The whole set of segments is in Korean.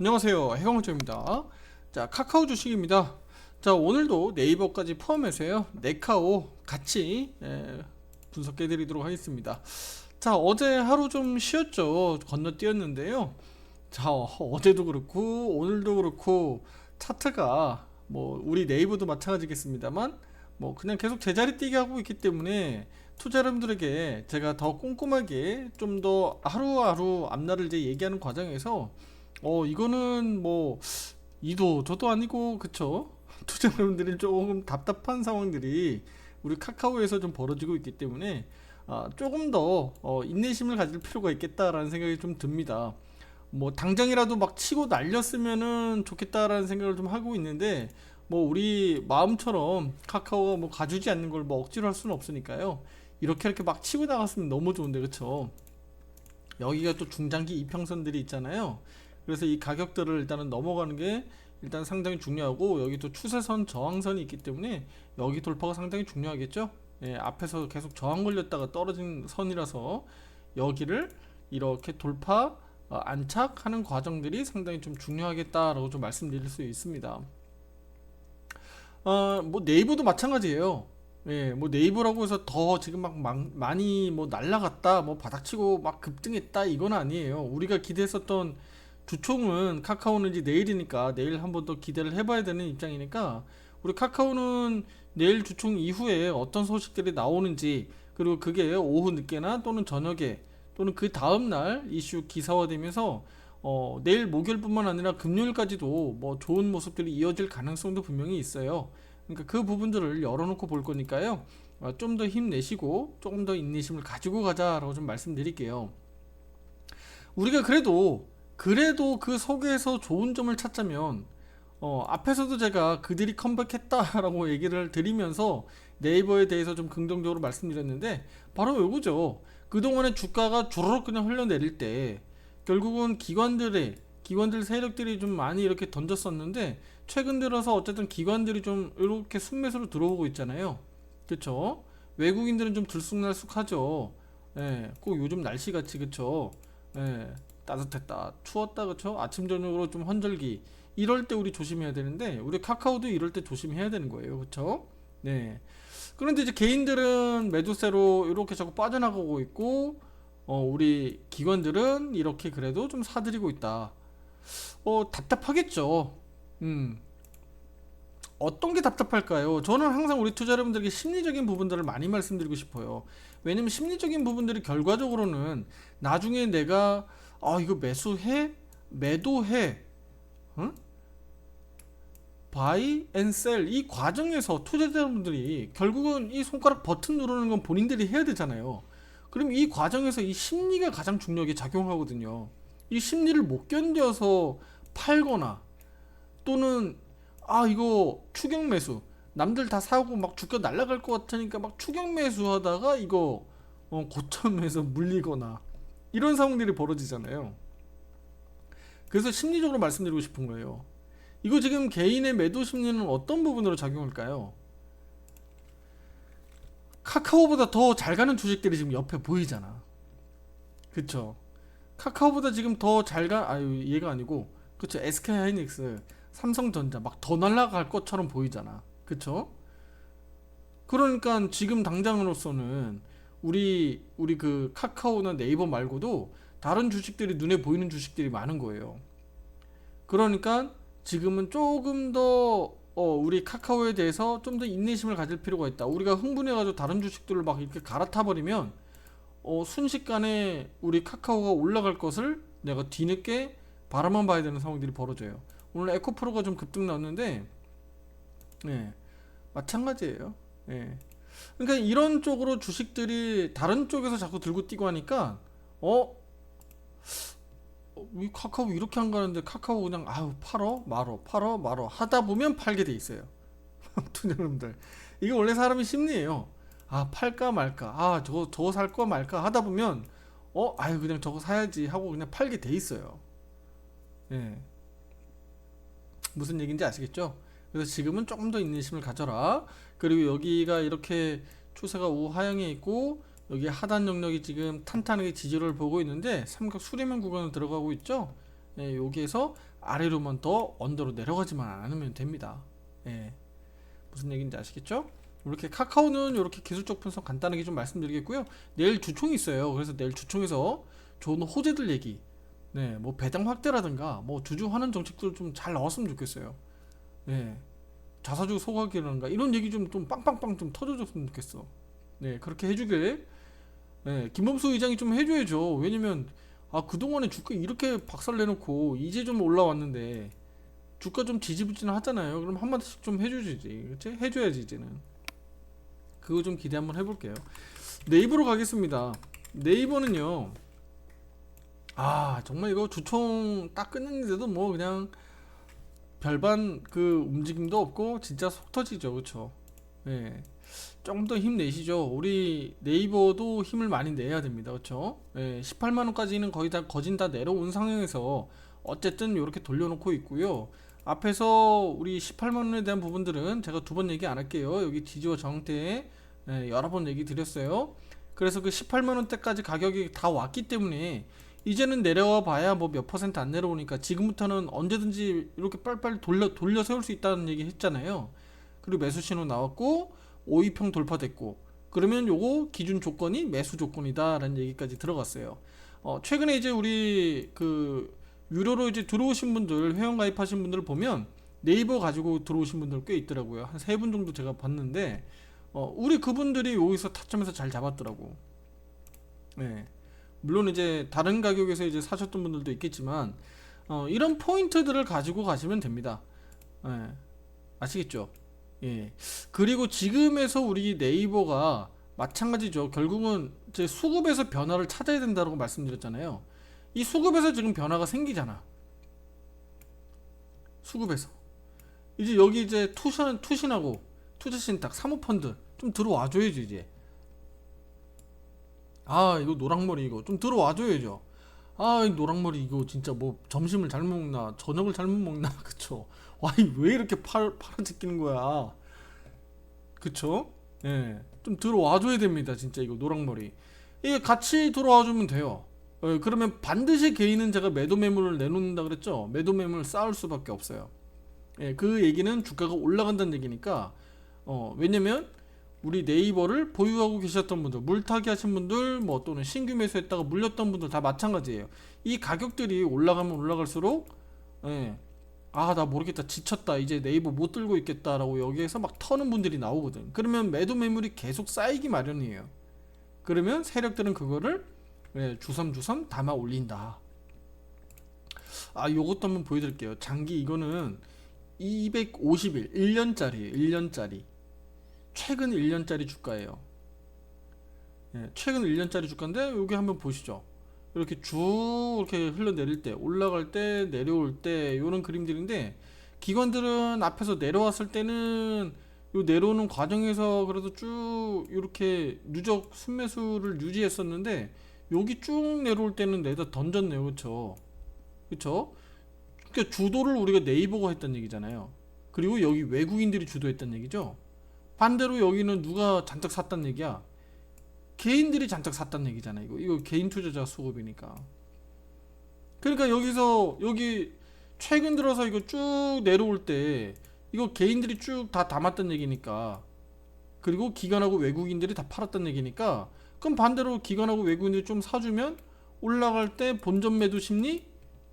안녕하세요. 해광호입니다. 자 카카오 주식입니다. 자 오늘도 네이버까지 포함해서요. 네카오 같이 예, 분석해 드리도록 하겠습니다. 자 어제 하루 좀 쉬었죠. 건너뛰었는데요. 자 어, 어제도 그렇고 오늘도 그렇고 차트가 뭐 우리 네이버도 마찬가지겠습니다만 뭐 그냥 계속 제자리 뛰게 하고 있기 때문에 투자자분들에게 제가 더 꼼꼼하게 좀 더 하루하루 앞날을 이제 얘기하는 과정에서 어 이거는 뭐 이도 저도 아니고 그쵸 투자자분들이 조금 답답한 상황들이 우리 카카오에서 좀 벌어지고 있기 때문에 아, 조금 더 어, 인내심을 가질 필요가 있겠다라는 생각이 좀 듭니다. 뭐 당장이라도 막 치고 날렸으면은 좋겠다라는 생각을 좀 하고 있는데 뭐 우리 마음처럼 카카오가 뭐 가주지 않는 걸 뭐 억지로 할 수는 없으니까요. 이렇게 이렇게 막 치고 나갔으면 너무 좋은데 그쵸? 여기가 또 중장기 이평선들이 있잖아요. 그래서 이 가격들을 일단은 넘어가는 게 일단 상당히 중요하고 여기 또 추세선 저항선이 있기 때문에 여기 돌파가 상당히 중요하겠죠. 예, 앞에서 계속 저항 걸렸다가 떨어진 선이라서 여기를 이렇게 돌파 어, 안착하는 과정들이 상당히 좀 중요하겠다라고 좀 말씀드릴 수 있습니다. 어, 뭐 네이버도 마찬가지예요. 예, 뭐 네이버라고 해서 더 지금 막, 막 많이 뭐 날라갔다, 뭐 바닥치고 막 급등했다 이건 아니에요. 우리가 기대했었던 주총은 카카오는 이제 내일이니까 내일 한번 더 기대를 해봐야 되는 입장이니까 우리 카카오는 내일 주총 이후에 어떤 소식들이 나오는지 그리고 그게 오후 늦게나 또는 저녁에 또는 그 다음 날 이슈 기사화되면서 어, 내일 목요일뿐만 아니라 금요일까지도 뭐 좋은 모습들이 이어질 가능성도 분명히 있어요. 그러니까 그 부분들을 열어놓고 볼 거니까요. 어, 좀더 힘내시고 조금 더 인내심을 가지고 가자라고 좀 말씀드릴게요. 우리가 그래도 그래도 그 속에서 좋은 점을 찾자면 어, 앞에서도 제가 그들이 컴백했다라고 얘기를 드리면서 네이버에 대해서 좀 긍정적으로 말씀드렸는데 바로 요거죠. 그동안에 주가가 주르륵 그냥 흘러내릴 때 결국은 기관들의 기관들 세력들이 좀 많이 이렇게 던졌었는데 최근 들어서 어쨌든 기관들이 좀 이렇게 순매수로 들어오고 있잖아요. 그렇죠? 외국인들은 좀 들쑥날쑥하죠. 예, 꼭 요즘 날씨 같이 그렇죠. 예, 따뜻했다, 추웠다, 그렇죠? 아침 저녁으로 좀 헌절기 이럴 때 우리 조심해야 되는데 우리 카카오도 이럴 때 조심해야 되는 거예요, 그렇죠? 네. 그런데 이제 개인들은 매도세로 이렇게 자꾸 빠져나가고 있고, 어, 우리 기관들은 이렇게 그래도 좀 사들이고 있다. 어, 답답하겠죠. 음. 어떤 게 답답할까요? 저는 항상 우리 투자 여러분들에게 심리적인 부분들을 많이 말씀드리고 싶어요. 왜냐면 심리적인 부분들이 결과적으로는 나중에 내가 아 이거 매수해 매도해 응? 바이 앤 셀 이 과정에서 투자자분들이 결국은 이 손가락 버튼 누르는 건 본인들이 해야 되잖아요. 그럼 이 과정에서 이 심리가 가장 중요하게 작용하거든요. 이 심리를 못 견뎌서 팔거나 또는 아 이거 추격 매수 남들 다 사고 막 주가 날라갈 것 같으니까 막 추격 매수하다가 이거 어, 고점에서 물리거나 이런 상황들이 벌어지잖아요. 그래서 심리적으로 말씀드리고 싶은 거예요. 이거 지금 개인의 매도 심리는 어떤 부분으로 작용할까요? 카카오보다 더 잘 가는 주식들이 지금 옆에 보이잖아. 그쵸? 카카오보다 지금 더 잘 가, 아유, 얘가 아니고, 그쵸? SK 하이닉스, 삼성전자 막 더 날라갈 것처럼 보이잖아. 그쵸? 그러니까 지금 당장으로서는 우리, 우리 그 카카오나 네이버 말고도 다른 주식들이 눈에 보이는 주식들이 많은 거예요. 그러니까 지금은 조금 더 어, 우리 카카오에 대해서 좀 더 인내심을 가질 필요가 있다. 우리가 흥분해가지고 다른 주식들을 막 이렇게 갈아타 버리면 어, 순식간에 우리 카카오가 올라갈 것을 내가 뒤늦게 바라만 봐야 되는 상황들이 벌어져요. 오늘 에코프로가 좀 급등 나왔는데, 네, 마찬가지예요. 네. 그러니까 이런 쪽으로 주식들이 다른 쪽에서 자꾸 들고 뛰고 하니까, 어, 어, 이 카카오 이렇게 안 가는데 카카오 그냥 아유 팔어 말어 팔어 말어 하다 보면 팔게 돼 있어요. 투자자분들 이게 원래 사람의 심리예요. 아 팔까 말까 아 저거 저거 살거 말까 하다 보면 어 아유 그냥 저거 사야지 하고 그냥 팔게 돼 있어요. 예. 무슨 얘기인지 아시겠죠? 그래서 지금은 조금 더 인내심을 가져라. 그리고 여기가 이렇게 추세가 우하향에 있고 여기 하단 영역이 지금 탄탄하게 지지를 보고 있는데 삼각 수렴형 구간을 들어가고 있죠. 예, 여기에서 아래로만 더 언더로 내려가지만 않으면 됩니다. 예. 무슨 얘기인지 아시겠죠? 이렇게 카카오는 이렇게 기술적 분석 간단하게 좀 말씀드리겠고요. 내일 주총이 있어요. 그래서 내일 주총에서 좋은 호재들 얘기, 네, 뭐 배당 확대라든가 뭐 주주 환원 정책들 좀 잘 나왔으면 좋겠어요. 네, 자사주 소각이라든가 이런 얘기 좀 좀 빵빵빵 좀 터져줬으면 좋겠어. 네, 그렇게 해주길. 네, 김범수 의장이 좀 해줘야죠. 왜냐면 아 그동안에 주가 이렇게 박살 내놓고 이제 좀 올라왔는데 주가 좀 지지부진을 하잖아요. 그럼 한 마디씩 좀 해주지, 그렇지? 해줘야지 이제는. 그거 좀 기대 한번 해볼게요. 네이버로 가겠습니다. 네이버는요. 아 정말 이거 주총 딱 끝냈는데도 뭐 그냥 별반 그 움직임도 없고 진짜 속 터지죠, 그렇죠? 예. 조금 더 힘내시죠. 우리 네이버도 힘을 많이 내야 됩니다. 그렇죠? 예, 18만 원까지는 거의 다 거진 다 내려온 상황에서 어쨌든 이렇게 돌려놓고 있고요. 앞에서 우리 18만 원에 대한 부분들은 제가 두 번 얘기 안 할게요. 여기 저항 때 예, 여러 번 얘기 드렸어요. 그래서 그 18만 원대까지 가격이 다 왔기 때문에 이제는 내려와 봐야 뭐 몇 퍼센트 안 내려오니까 지금부터는 언제든지 이렇게 빨리빨리 돌려 돌려 세울 수 있다는 얘기 했잖아요. 그리고 매수 신호 나왔고 5위평 돌파됐고 그러면 요거 기준 조건이 매수 조건이다라는 얘기까지 들어갔어요. 어, 최근에 이제 우리 그 유료로 이제 들어오신 분들 회원 가입하신 분들 보면 네이버 가지고 들어오신 분들 꽤 있더라고요. 한 세 분 정도 제가 봤는데 어, 우리 그분들이 여기서 타점에서 잘 잡았더라고. 네. 물론 이제 다른 가격에서 이제 사셨던 분들도 있겠지만 어, 이런 포인트들을 가지고 가시면 됩니다. 예. 아시겠죠? 예. 그리고 지금에서 우리 네이버가 마찬가지죠. 결국은 제 수급에서 변화를 찾아야 된다고 말씀드렸잖아요. 이 수급에서 지금 변화가 생기잖아. 수급에서. 이제 여기 이제 투신, 투신하고 투자신탁, 사모펀드 좀 들어와줘야지 이제. 아 이거 노랑머리 이거 좀 들어와줘야죠. 아, 이 노랑머리 이거 진짜 뭐 점심을 잘못 먹나 저녁을 잘못 먹나 그쵸? 와왜 이렇게 팔 팔아지끼는 거야? 그쵸? 예, 좀 들어와줘야 됩니다 진짜 이거 노랑머리. 이게 같이 들어와주면 돼요. 예, 그러면 반드시 개인은 제가 매도 매물을 내놓는다 그랬죠? 매도 매물 쌓을 수밖에 없어요. 예, 그 얘기는 주가가 올라간다는 얘기니까 어, 왜냐면 우리 네이버를 보유하고 계셨던 분들, 물타기 하신 분들, 뭐 또는 신규 매수했다가 물렸던 분들 다 마찬가지예요. 이 가격들이 올라가면 올라갈수록, 예, 아, 나 모르겠다. 지쳤다. 이제 네이버 못 들고 있겠다라고 여기에서 막 터는 분들이 나오거든. 그러면 매도 매물이 계속 쌓이기 마련이에요. 그러면 세력들은 그거를 예, 주섬주섬 담아 올린다. 아, 요것도 한번 보여드릴게요. 장기 이거는 250일, 1년짜리예요. 1년짜리. 최근 1년짜리 주가예요. 예, 최근 1년짜리 주가인데 여기 한번 보시죠. 이렇게 쭉 이렇게 흘러내릴 때, 올라갈 때, 내려올 때 이런 그림들인데 기관들은 앞에서 내려왔을 때는 요 내려오는 과정에서 그래도 쭉 이렇게 누적 순매수를 유지했었는데 여기 쭉 내려올 때는 내다 던졌네요, 그렇죠? 그렇죠? 그러니까 주도를 우리가 네이버가 했던 얘기잖아요. 그리고 여기 외국인들이 주도했던 얘기죠. 반대로 여기는 누가 잔뜩 샀단 얘기야? 개인들이 잔뜩 샀단 얘기잖아. 이거 이거 개인 투자자 수급이니까. 그러니까 여기서 여기 최근 들어서 이거 쭉 내려올 때 이거 개인들이 쭉 다 담았던 얘기니까. 그리고 기관하고 외국인들이 다 팔았던 얘기니까. 그럼 반대로 기관하고 외국인들이 좀 사주면 올라갈 때 본전 매도 심리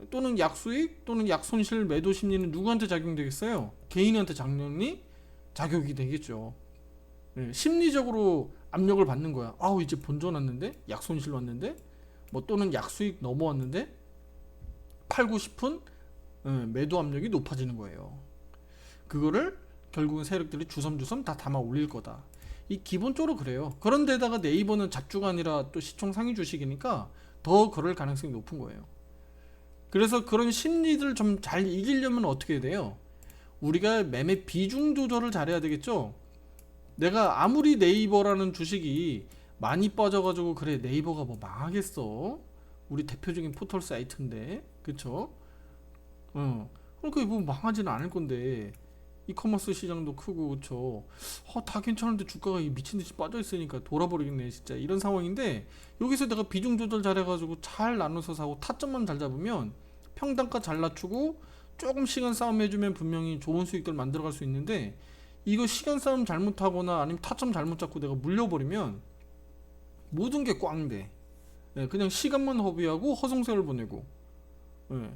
또는 약수익 또는 약손실 매도 심리는 누구한테 작용되겠어요? 개인한테 작용이 자격이 되겠죠. 네, 심리적으로 압력을 받는 거야. 아우 이제 본전 왔는데 약 손실 왔는데 뭐 또는 약 수익 넘어왔는데 팔고 싶은 네, 매도 압력이 높아지는 거예요. 그거를 결국은 세력들이 주섬주섬 다 담아 올릴 거다. 이 기본적으로 그래요. 그런데다가 네이버는 잡주가 아니라 또 시총 상위 주식이니까 더 그럴 가능성이 높은 거예요. 그래서 그런 심리들 좀 잘 이기려면 어떻게 돼요? 우리가 매매 비중 조절을 잘해야 되겠죠. 내가 아무리 네이버라는 주식이 많이 빠져가지고 그래 네이버가 뭐 망하겠어. 우리 대표적인 포털 사이트인데, 그쵸? 어, 그러니까 뭐 망하지는 않을 건데 이커머스 시장도 크고 그쵸? 어, 다 괜찮은데 주가가 이 미친 듯이 빠져 있으니까 돌아버리겠네 진짜 이런 상황인데 여기서 내가 비중 조절 잘해가지고 잘 나눠서 사고 타점만 잘 잡으면 평단가 잘 낮추고 조금 시간 싸움 해주면 분명히 좋은 수익들 만들어갈 수 있는데 이거 시간 싸움 잘못하거나 아니면 타점 잘못 잡고 내가 물려버리면 모든 게 꽝돼. 예, 그냥 시간만 허비하고 허송세월 보내고. 예.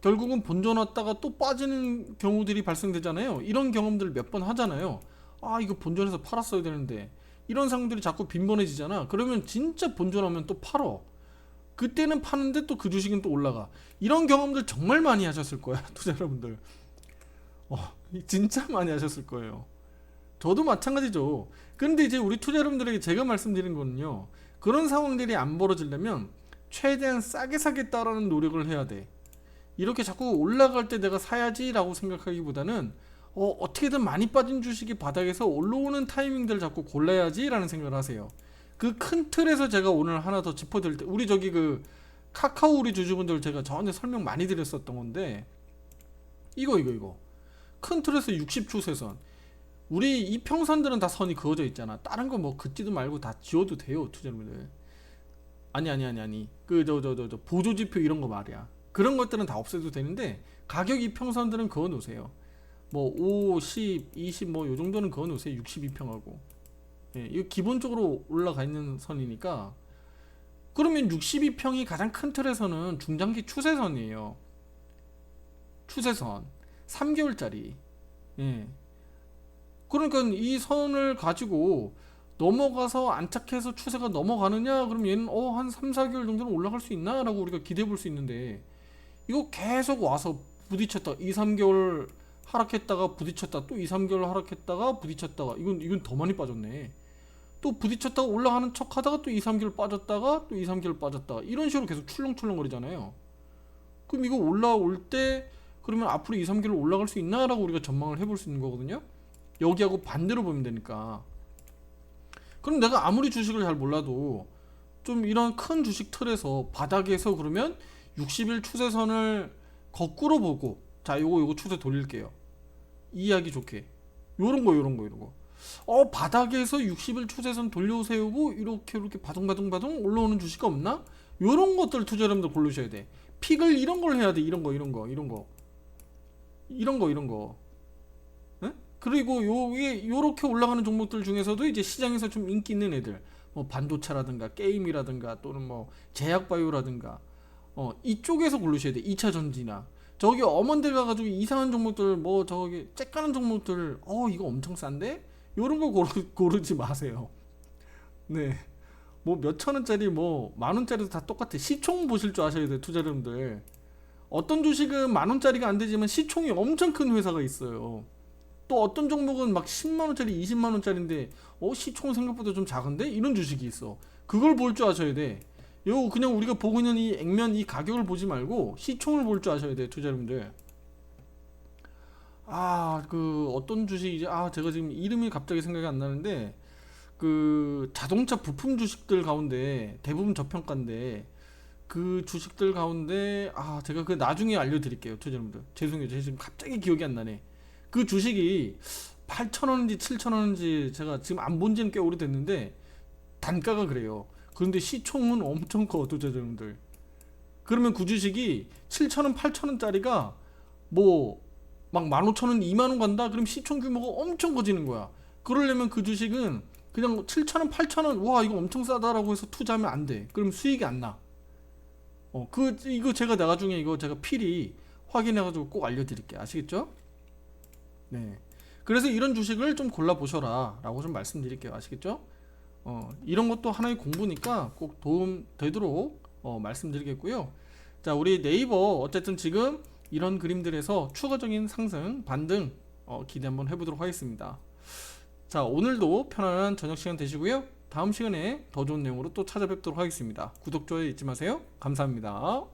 결국은 본전 왔다가 또 빠지는 경우들이 발생되잖아요. 이런 경험들 몇번 하잖아요. 아 이거 본전에서 팔았어야 되는데 이런 상황들이 자꾸 빈번해지잖아. 그러면 진짜 본전하면 또 팔어. 그때는 파는데 또 그 주식은 또 올라가. 이런 경험들 정말 많이 하셨을 거야, 투자 여러분들. 어, 진짜 많이 하셨을 거예요. 저도 마찬가지죠. 그런데 이제 우리 투자 여러분들에게 제가 말씀드린 거는요. 그런 상황들이 안 벌어지려면 최대한 싸게 사겠다라는 노력을 해야 돼. 이렇게 자꾸 올라갈 때 내가 사야지라고 생각하기보다는 어, 어떻게든 많이 빠진 주식이 바닥에서 올라오는 타이밍들 자꾸 골라야지라는 생각을 하세요. 그 큰 틀에서 제가 오늘 하나 더 짚어드릴 때 우리 저기 그 카카오 우리 주주분들 제가 저한테 설명 많이 드렸었던 건데 이거 이거 이거. 큰 틀에서 60 추세선. 우리 이 평선들은 다 선이 그어져 있잖아. 다른 거 뭐 긋지도 말고 다 지워도 돼요 투자자분들. 아니 아니 아니 아니. 그 저 저 저 저 보조지표 이런 거 말이야. 그런 것들은 다 없애도 되는데 가격 이평선들은 그어 놓으세요. 뭐 5, 10, 20 뭐 요 정도는 그어 놓으세요 62평하고 예, 이거 기본적으로 올라가 있는 선이니까 그러면 62평이 가장 큰 틀에서는 중장기 추세선이에요. 추세선 3개월짜리. 예. 그러니까 이 선을 가지고 넘어가서 안착해서 추세가 넘어가느냐? 그럼 얘는 어 한 3, 4개월 정도는 올라갈 수 있나라고 우리가 기대해 볼 수 있는데 이거 계속 와서 부딪혔다. 2, 3개월 하락했다가 부딪혔다. 또 2, 3개월 하락했다가 부딪혔다가 이건 이건 더 많이 빠졌네. 또 부딪혔다가 올라가는 척 하다가 또 2, 3개월 빠졌다가 또 2, 3개월 빠졌다가 이런 식으로 계속 출렁출렁거리잖아요. 그럼 이거 올라올 때 그러면 앞으로 2, 3개월 올라갈 수 있나라고 우리가 전망을 해볼 수 있는 거거든요. 여기하고 반대로 보면 되니까. 그럼 내가 아무리 주식을 잘 몰라도 좀 이런 큰 주식 틀에서 바닥에서 그러면 60일 추세선을 거꾸로 보고 자 요거 요거 추세 돌릴게요. 이해하기 좋게. 요런 거 요런 거 요런 거. 어 바닥에서 60일 추세선 돌려 세우고 이렇게 이렇게 바둥바둥바둥 올라오는 주식 없나? 요런 것들 투자 여러분들 고르셔야 돼. 픽을 이런 걸 해야 돼. 이런 거 이런 거 이런 거 이런 거 이런 거. 예? 그리고 요게 요렇게 올라가는 종목들 중에서도 이제 시장에서 좀 인기 있는 애들 뭐 반도체라든가 게임이라든가 또는 뭐 제약바이오라든가 어 이쪽에서 고르셔야 돼. 2차 전지나 저기 엄원들 가가지고 이상한 종목들 뭐 저기 쬐까는 종목들 어 이거 엄청 싼데 요런 거 고르, 고르지 마세요. 네. 뭐 몇천 원짜리 뭐 만 원짜리도 다 똑같아. 시총 보실 줄 아셔야 돼요, 투자자분들. 어떤 주식은 만 원짜리가 안 되지만 시총이 엄청 큰 회사가 있어요. 또 어떤 종목은 막 10만 원짜리, 20만 원짜리인데 어 시총 생각보다 좀 작은데 이런 주식이 있어. 그걸 볼 줄 아셔야 돼. 요 그냥 우리가 보고 있는 이 액면 이 가격을 보지 말고 시총을 볼 줄 아셔야 돼, 투자자분들. 아, 그 어떤 주식이지? 아, 제가 지금 이름이 갑자기 생각이 안 나는데 그 자동차 부품 주식들 가운데 대부분 저평가인데 그 주식들 가운데 아, 제가 그 나중에 알려 드릴게요, 투자자분들. 죄송해요, 제가 지금 갑자기 기억이 안 나네. 그 주식이 8,000원인지 7,000원인지 제가 지금 안 본 지는 꽤 오래됐는데 단가가 그래요. 그런데 시총은 엄청 커, 투자자분들. 그러면 그 주식이 7,000원, 8,000원짜리가 뭐 막 15,000원, 2만원 간다? 그럼 시총 규모가 엄청 커지는 거야. 그러려면 그 주식은 그냥 7,000원, 8,000원, 와, 이거 엄청 싸다라고 해서 투자하면 안 돼. 그럼 수익이 안 나. 어, 그, 이거 제가 나중에 이거 제가 필히 확인해가지고 꼭 알려드릴게요. 아시겠죠? 네. 그래서 이런 주식을 좀 골라보셔라. 라고 좀 말씀드릴게요. 아시겠죠? 어, 이런 것도 하나의 공부니까 꼭 도움 되도록 어, 말씀드리겠고요. 자, 우리 네이버 어쨌든 지금 이런 그림들에서 추가적인 상승, 반등 어, 기대 한번 해보도록 하겠습니다. 자, 오늘도 편안한 저녁 시간 되시고요. 다음 시간에 더 좋은 내용으로 또 찾아뵙도록 하겠습니다. 구독, 좋아요 잊지 마세요. 감사합니다.